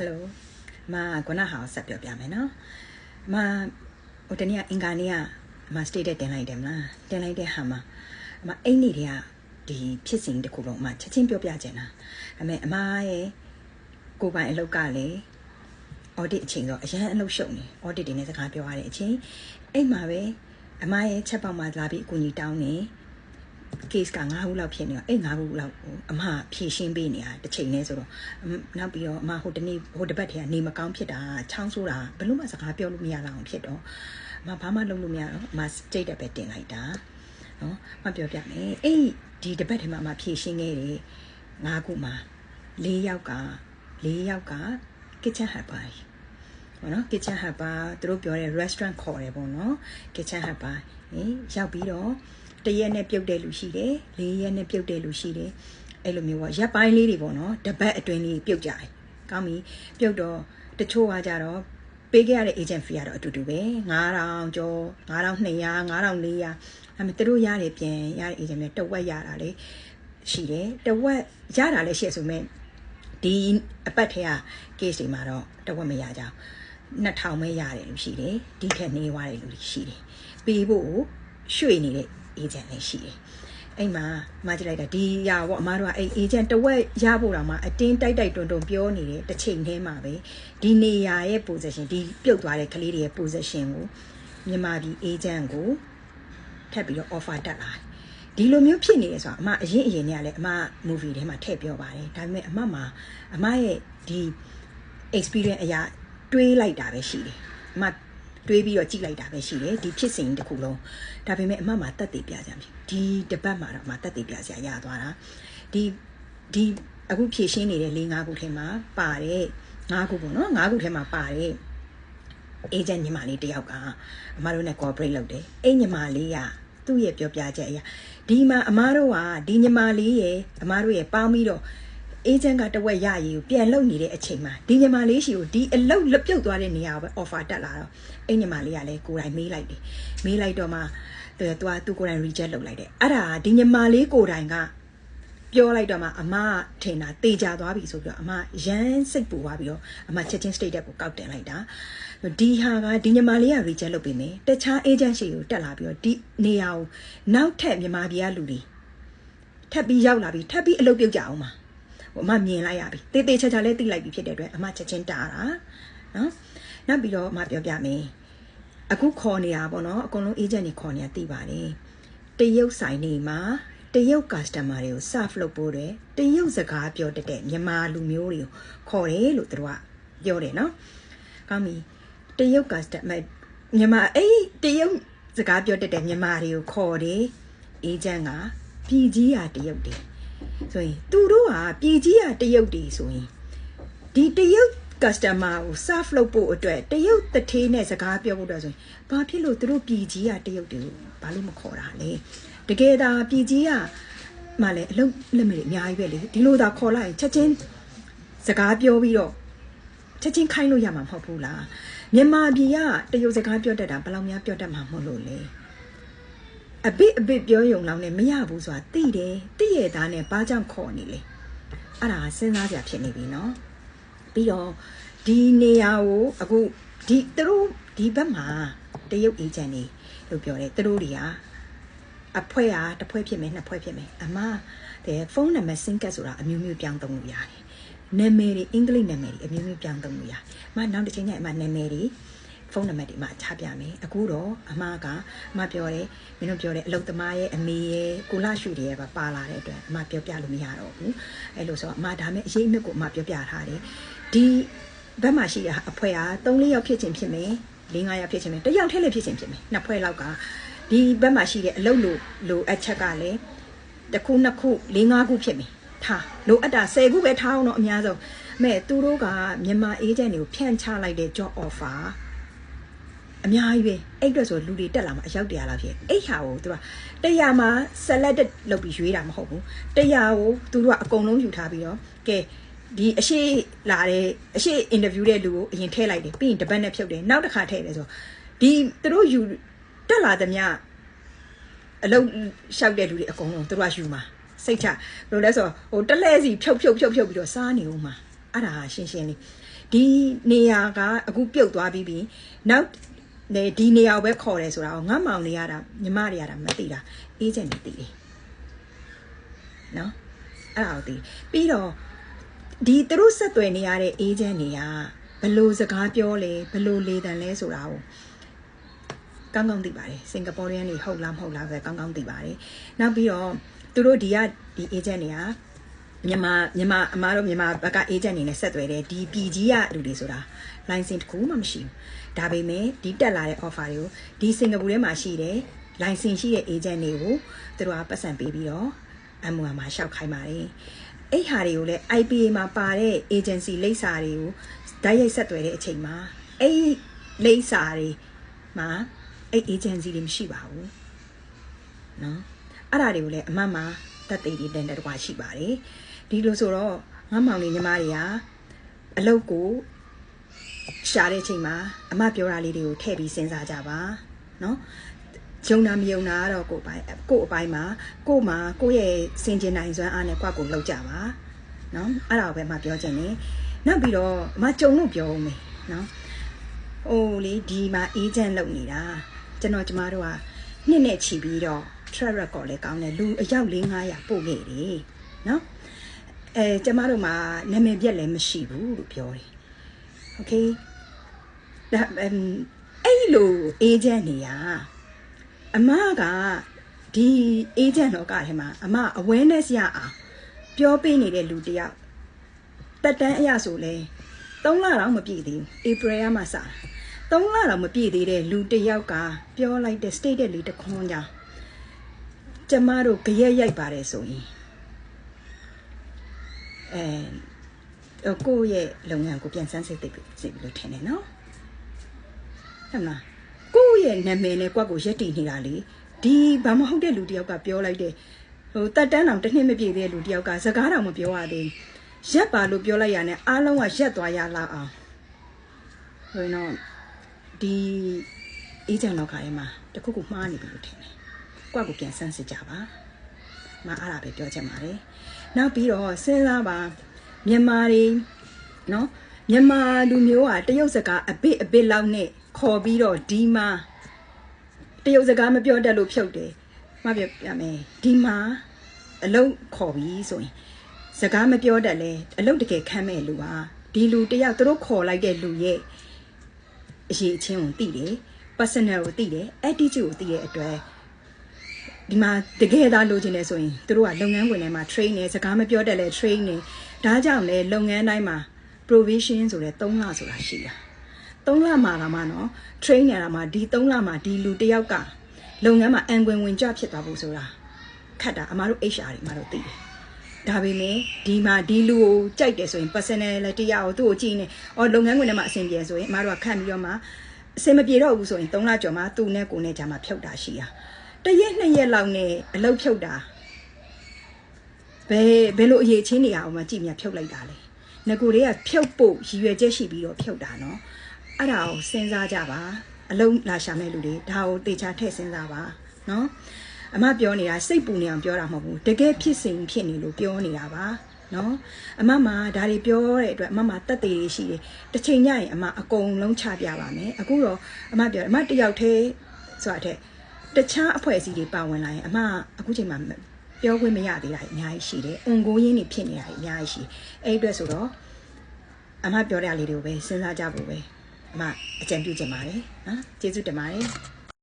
ယ်လိုမခုနဟာကိုဆက်ပြောပြမယ်နော်မဟိုတနေ့ကအင်္ဂါနေ့ကမ state တင်လိုက်တယ်မလားတင်လိုက်တဲ့ဟာမှာအမအိတ်နေတွေကဒီဖြစ်စဉ်တစ်ခုလုံးအမချက်ချင်းပြောပြချင်တာဒါပေမဲ့အမရဲ့ကိုယ်ပိုင်အလုပ်ကလည်း audit အချိန်တော့အရန်အလုပ်ရှုပ်နေ audit တွေနဲ့စကားပြောရတဲ့အချိန်အိတ်မှာပဲအမရဲ့ချက်ပေါက်မှာလာပြီးအကူကြီးတောင်းနေ case က9ခုလောက်ဖြစ်နေတော့အဲ့9ခုလောက်ကိုအမဖြည့်ရှင်းပေးနေတာတစ်ချိန်နဲ့ဆိုတော့နောက်ပြီးတော့အမဟိုတနေ့ဟိုတစ်ပတ်ထဲကနေမကောင်းဖြစ်တာချောင်းဆိုးတာဘယ်လို့မှစကားပြောလို့မရလောက်အောင်ဖြစ်တော့အမဘာမှလုပ်လို့မရတော့အမ state တက်ပဲတင်လိုက်တာနော်မပြောပြမယ်အဲ့ဒီတစ်ပတ်ထဲမှာအမဖြည့်ရှင်းခဲ့တယ်9ခုမှာ၄ယောက်က၄ယောက်က kitchen helper ပေါ့နော် kitchen helper သူတို့ပြောတဲ့ restaurant ခေါ်တယ်ပေါ့နော် kitchen helper ဟင်ရောက်ပြီးတော့ တရက်နဲ့ပြုတ်တဲ့လူရှိတယ်လေးရက်နဲ့ပြုတ်တဲ့လူရှိတယ်အဲ့လိုမျိုးပေါ့ရက်ပိုင်းလေးတွေပေါ့နော်တပတ်အတွင်းလေးပြုတ်ကြတယ်ကောင်းပြီပြုတ်တော့တချို့ကကြတော့ပေးခဲ့ရတဲ့ agent fee ကတော့အတူတူပဲ9000ကျော်9200 9400အဲ့မဲ့သူတို့ရတယ်ပြန်ရတဲ့ agent နဲ့တဝက်ရတာလေရှိတယ်တဝက်ရတာလည်းရှိရဆိုမဲ့ဒီအပတ်ထဲက case တွေမှာတော့တဝက်မရကြဘူး2000ပဲရတယ်လို့ရှိတယ်ဒီထက်နေသွားတယ်လို့ရှိတယ်ပေးဖို့ရွှေ့နေတဲ့ agent လည်းရှိတယ်အဲ့မှာမကြည့်လိုက်တာဒီຢာပေါ့အမားတို့ကအဲ့ agent တဝက်ရဖို့တောင်မှအတင်းတိုက်တိုက်တွန်းတွန်းပြောနေတဲ့တစ်ချိန်တည်းမှာပဲဒီနေရာရဲ့ position ဒီပြုတ်သွားတဲ့ကလေးတွေရဲ့ position ကိုမြန်မာပြည် agent ကိုထပ်ပြီးတော့ offer တက်လာတယ်ဒီလိုမျိုးဖြစ်နေရဆိုတော့အမအရင်အရင်နဲ့ကလည်းအမ movie ထဲမှာထည့်ပြောပါတယ်ဒါပေမဲ့အမမှာအမရဲ့ဒီ experience အရာတွေးလိုက်တာပဲရှိတယ်အမ တွေးပြီးတော့ကြည့်လိုက်တာပဲရှိတယ်ဒီဖြစ်စဉ်တစ်ခုလုံးဒါပေမဲ့အမမှာတက်တည်ပြကြမှာဒီတပတ်မှာတော့အမတက်တည်ပြစရာရသွားတာဒီဒီအခုဖြည့်ရှင်းနေတဲ့၄၅ခုထဲမှာပါတယ်၅ခုပေါ့နော်၅ခုထဲမှာပါတယ် agent ညီမလေးတယောက်ကအမတို့နဲ့ cooperate လုပ်တယ်အဲ့ညီမလေးကသူ့ရဲ့ပြောပြချက်အရာဒီမှာအမတို့ကဒီညီမလေးရဲ့အမတို့ရဲ့ပေါင်းပြီးတော့ agent ကတဝက်ရရည်ကိုပြန်လုပ်နေတဲ့အချိန်မှာဒီညီမလေးရှိကိုဒီအလုတ်လက်ပြုတ်သွားတဲ့နေရာကိုပဲ offer တက်လာတော့အဲ့ညီမလေးကလည်းကိုယ်တိုင်မေးလိုက်တယ်မေးလိုက်တော့မှသူကသူကိုယ်တိုင် reject လုပ်လိုက်တယ်အဲ့ဒါဒီညီမလေးကိုယ်တိုင်ကပြောလိုက်တော့မှအမထင်တာတေချာသွားပြီဆိုပြီးတော့အမရမ်းစိတ်ပူသွားပြီးတော့အမချက်ချင်း state ကိုကောက်တင်လိုက်တာဒီဟာကဒီညီမလေးက reject လုပ်ပေးမယ်တခြား agency ကိုတက်လာပြီးတော့ဒီနေရာကိုနောက်ထပ်မြန်မာပြည်ကလူတွေထပ်ပြီးရောက်လာပြီးထပ်ပြီးအလုပ်ပြုတ်ကြအောင်ပါဟို အမမြင်လိုက်ရပြီတေးသေးချာချာလေးသိလိုက်ပြီဖြစ်တဲ့အတွက်အမချက်ချင်းတားတာနော်နောက်ပြီးတော့အမပြောပြမယ်အခုခေါ်နေတာပေါ့နော်အကုန်လုံး agent တွေခေါ်နေတာသိပါတယ်တရုတ်ဆိုင်နေမှာတရုတ် customer တွေကို serve လုပ်ဖို့တဲ့တရုတ်စကားပြောတတ်တဲ့မြန်မာလူမျိုးတွေကိုခေါ်တယ်လို့သူတို့ကပြောတယ်နော်ကောင်းပြီတရုတ် customer မြန်မာအဲ့တရုတ်စကားပြောတတ်တဲ့မြန်မာတွေကိုခေါ်တယ် agent ကပြည်ကြီးဟာတရုတ်တယ် ဆိုရင်သူတို့ကပြည်ကြီးကတရုတ်တီဆိုရင်ဒီတရုတ် customer ကို serve လုပ်ဖို့အတွက်တရုတ်တထေးနဲ့စကားပြောဖို့အတွက်ဆိုရင်ဘာဖြစ်လို့သူတို့ပြည်ကြီးကတရုတ်တီကိုဘာလို့မခေါ်တာလဲတကယ်ဒါပြည်ကြီးကမှလည်းအလုပ်လက်မတွေအများကြီးပဲလေဒီလိုသာခေါ်လိုက်ရင်ချက်ချင်းစကားပြောပြီးတော့ချက်ချင်းခိုင်းလို့ရမှာမဟုတ်ဘူးလားမြန်မာပြည်ကတရုတ်စကားပြောတတ်တာဘယ်လောက်များပြောတတ်မှာမဟုတ်လို့လဲ အဘိအဘိပြောယုံလောက်နဲ့မရဘူးဆိုတာသိတယ်သိရသားနဲ့ဘာကြောင့်ခေါ်နေလဲအဲ့ဒါစဉ်းစားကြဖြစ်နေပြီနော်ပြီးတော့ဒီနေရာကိုအခုဒီသူတို့ဒီဘက်မှာတရုတ်အေဂျင့်တွေလို့ပြောတယ်သူတို့တွေကအဖွဲအားတစ်ဖွဲဖြစ်မယ်နှစ်ဖွဲဖြစ်မယ်အမတဲ့ဖုန်းနံပါတ် SIM card ဆိုတာအမျိုးမျိုးပြောင်းသုံးလို့ရတယ်နာမည်တွေအင်္ဂလိပ်နာမည်တွေအမျိုးမျိုးပြောင်းသုံးလို့ရတယ်အမနောက်တစ်ချိန်ကျရင်အမနာမည်တွေ ဖုန်းနံပါတ်တွေမှာချပြမယ်အခုတော့အမကအမပြောတယ်မင်းတို့ပြောတယ်အလုတ်သမားရဲ့အမေရဲ့ကိုလာရှူတွေရဲ့ပါပါလာတဲ့အတွက်အမပြောပြလို့မရတော့ဘူးအဲ့လိုဆိုတော့အမဒါမဲ့အရေးအမြစ်ကိုအမပြောပြထားတယ်ဒီဘက်မှာရှိတာအဖွဲအား3 4ယောက်ဖြစ်ချင်းဖြစ်မယ်၄၅ယောက်ဖြစ်ချင်းမယ်တယောက်ထဲလည်းဖြစ်ချင်းဖြစ်မယ်နှစ်ဖွဲလောက်ကဒီဘက်မှာရှိတဲ့အလုတ်လိုလိုအချက်ကလည်းတစ်ခုနှစ်ခု၄၅ခုဖြစ်မယ်ထားလိုအပ်တာ10ခုပဲထားအောင်တော့အများဆုံးမဲ့သူတို့ကမြန်မာအေဂျင့်တွေကိုဖြန့်ချလိုက်တဲ့ job offer အများကြီးပဲအဲ့အတွက်ဆိုလူတွေတက်လာမှာအယောက်တရာလောက်ဖြစ်အဲ့ဟာကိုသူကတရားမှာ selected လုပ်ပြီးရွေးတာမဟုတ်ဘူးတရားကိုသူတို့ကအကုန်လုံးယူထားပြီးတော့ကဲဒီအရှိလာတဲ့အရှိ interview တဲ့လူကိုအရင်ထည့်လိုက်တယ်ပြီးရင်တပတ်နဲ့ဖြုတ်တယ်နောက်တစ်ခါထည့်တယ်ဆိုဒီသူတို့ယူတက်လာတဲ့မြအလုံးလျှောက်တဲ့လူတွေအကုန်လုံးသူတို့ကယူမှာစိတ်ချဘယ်လိုလဲဆိုဟိုတလဲစီဖြုတ်ဖြုတ်ဖြုတ်ဖြုတ်ပြီးတော့စားနေဦးမှာအဲ့ဒါရှင်းရှင်းလေးဒဒီနေရာကအခုပြုတ်သွားပြီးပြီနောက် လေဒီနေရာကိုပဲခေါ်တယ်ဆိုတာကိုငါမောင်နေရတာညီမတွေရတာမသိတာအေးချင်နေသိတယ်နော်အဲ့ဒါကိုသိပြီးတော့ဒီသူတို့ဆက်သွယ်နေရတဲ့အေးချင်တွေကဘယ်လို့စကားပြောလဲဘယ်လို့လေတန်လဲဆိုတာကိုကောင်းကောင်းသိပါတယ်စင်ကာပူရန်တွေဟုတ်လားမဟုတ်လားဆိုကောင်းကောင်းသိပါတယ်နောက်ပြီးတော့သူတို့ဒီကဒီ agent တွေက မြန်မာမြန်မာအမားတို့မြန်မာဘက်က agent နေနဲ့ဆက်သွယ်တယ်ဒီပြည်ကြီးရလူတွေဆိုတာ license တခုမှမရှိဘူးဒါပေမဲ့ဒီတက်လာတဲ့ offer တွေကိုဒီစင်ကာပူထဲမှာရှိတယ် license ရှိတဲ့ agent တွေကိုသူတို့ကပတ်စံပေးပြီးတော့ MOA မှာရှောက်ခိုင်းပါတယ်အဲ့ဟာတွေကိုလည်း IPA မှာပါတဲ့ agency လိပ်စာတွေကိုဓာတ်ရိုက်ဆက်သွယ်တဲ့အချိန်မှာအဲ့လိပ်စာတွေမှာအဲ့ agency တွေမရှိပါဘူးเนาะအဲ့ဒါတွေကိုလည်းအမတ်မှာတက်သေးတွေတန်တဲ့ကွာရှိပါတယ် ဒီလိုဆိုတော့ငါမောင်လေးညီမတွေဟာအလုပ်ကိုရှာတဲ့ချိန်မှာအမပြောတာလေးတွေကိုထည့်ပြီးစဉ်းစားကြပါနော်ယုံနာမယုံနာတော့ကိုယ်ပိုင်းကိုယ်အပိုင်းမှာကိုယ်မှာကိုယ့်ရဲ့စင်ကျင်နိုင်စွမ်းအားနဲ့ကိုယ့်ကိုလှုပ်ကြပါနော်အဲ့ဒါကိုပဲမှပြောချင်တယ်နောက်ပြီးတော့အမကြုံလို့ပြောဦးမယ်နော်ဟိုလေဒီမှာ agent လုပ်နေတာကျွန်တော်ကျမတို့ကနှစ်နဲ့ချီပြီးတော့ track record လည်းကောင်းတယ်လူအယောက်၄ -500 ပို့ခဲ့တယ်နော် အဲကျမတို့မှာနာမည်ပြက်လည်းမရှိဘူးလို့ပြောတယ်။ Okay ဒါအဲ့လိုအေဂျင့်နေရအမကဒီအေဂျင့်တော့ကထဲမှာအမ awareness ရအောင်ပြောပေးနေတဲ့လူတယောက်တက်တန်းအရဆိုလဲ3လတော့မပြည့်သေးဘူး April ရမှစတာ3လတော့မပြည့်သေးတဲ့လူတယောက်ကပြောလိုက်တဲ့ statement လေးတစ်ခွန်းကြာကျမတို့ကြရက်ရိုက်ပါတယ်ဆိုရင် အဲကိုယ့်ရဲ့လုပ်ငန်းကိုပြန်ဆန်းစစ်သိပြီစီပြီလို့ထင်တယ်နော်ဟုတ်လားကိုယ့်ရဲ့နာမည်နဲ့ကွက်ကိုရက်တည်နေတာလေဒီဘာမဟုတ်တဲ့လူတယောက်ကပြောလိုက်တဲ့ဟိုတက်တန်းအောင်တစ်နှစ်မပြည့်သေးတဲ့လူတယောက်ကစကားတော်မပြောရသေးရက်ပါလို့ပြောလိုက်ရနဲ့အားလုံးကရက်သွားရလောက်အောင်ဟိုနော်ဒီအေဂျင့်လောက်ကထဲမှာတခုခုမှားနေပြီလို့ထင်တယ်ကွက်ကိုပြန်ဆန်းစစ်ကြပါမအားတာပဲပြောချင်ပါတယ် နောက်ပြီးတော့စဉ်းစားပါမြန်မာတွေနော်မြန်မာလူမျိုးကတရုတ်စကားအဘစ်အဘစ်လောက်နဲ့ခေါ်ပြီးတော့ဒီမှာတရုတ်စကားမပြောတတ်လို့ဖြုတ်တယ်မှပြပြမယ်ဒီမှာအလုံးခေါ်ပြီးဆိုရင်စကားမပြောတတ်လဲအလုံးတကယ်ခမ်းမဲ့လူပါဒီလူတယောက်သူတို့ခေါ်လိုက်တဲ့လူရဲ့အရေးအချင်းကိုသိတယ် personal ကိုသိတယ် attitude ကိုသိတဲ့အတွက် ဒီမှာတကယ်သားလိုချင်တယ်ဆိုရင်တို့ကလုပ်ငန်းဝင်ထဲမှာ train နေစကားမပြောတတ်လဲ train နေဒါကြောင့်လေလုပ်ငန်းတိုင်းမှာ provision ဆိုတဲ့3လဆိုတာရှိတာ3လမှာလာမှနော် train နေတာမှာဒီ3လမှာဒီလူတယောက်ကလုပ်ငန်းမှာအံခွင်ဝင်ကြဖြစ်သွားဖို့ဆိုတာခက်တာအမားတို့ HR တွေအမားတို့သိတယ်ဒါပေမဲ့ဒီမှာဒီလူကိုကြိုက်တယ်ဆိုရင် personality ရအောင်သူ့ကိုကြည့်နေအော်လုပ်ငန်းခွင်ထဲမှာအဆင်ပြေဆိုရင်အမားတို့ကခန့်ပြီးတော့မှအဆင်မပြေတော့ဘူးဆိုရင်3လကျော်မှသူ့နဲ့ကိုယ်နဲ့ကြာမှဖြုတ်တာရှိတာ တရက်နှစ်ရက်လောက်နဲ့အလုပ်ဖြုတ်တာဘယ်ဘယ်လိုအရေးချင်းနေအောင်မှကြည့်မြဖြုတ်လိုက်တာလဲငကိုတွေကဖြုတ်ဖို့ရည်ရွယ်ချက်ရှိပြီးတော့ဖြုတ်တာနော်အဲ့ဒါကိုစဉ်းစားကြပါအလုံးလာရှာမဲ့လူတွေဒါကိုတေချာထည့်စဉ်းစားပါနော်အမပြောနေတာစိတ်ပူနေအောင်ပြောတာမဟုတ်ဘူးတကယ်ဖြစ်စဉ်ဖြစ်နေလို့ပြောနေတာပါနော်အမမဒါတွေပြောတဲ့အတွက်အမမတက်သေးတွေရှိတယ်တစ်ချိန်ညရင်အမအကုန်လုံးချပြပါမယ်အခုတော့အမပြောအမတယောက်တည်းဆိုတာတဲ့ တခြားအဖွဲ့အစည်းတွေပါဝင်လာရင်အမအခုချိန်မှာပြောခွင့်မရသေးတာအများကြီးရှိတယ်။အွန်ကိုရင်းနေဖြစ်နေတာအများကြီးရှိ။အဲ့အတွက်ဆိုတော့အမပြောတဲ့အလေးတွေကိုပဲစဉ်းစားကြဖို့ပဲအမအကြံပြုချင်ပါတယ်နော်။ကျေးဇူးတင်ပါတယ်။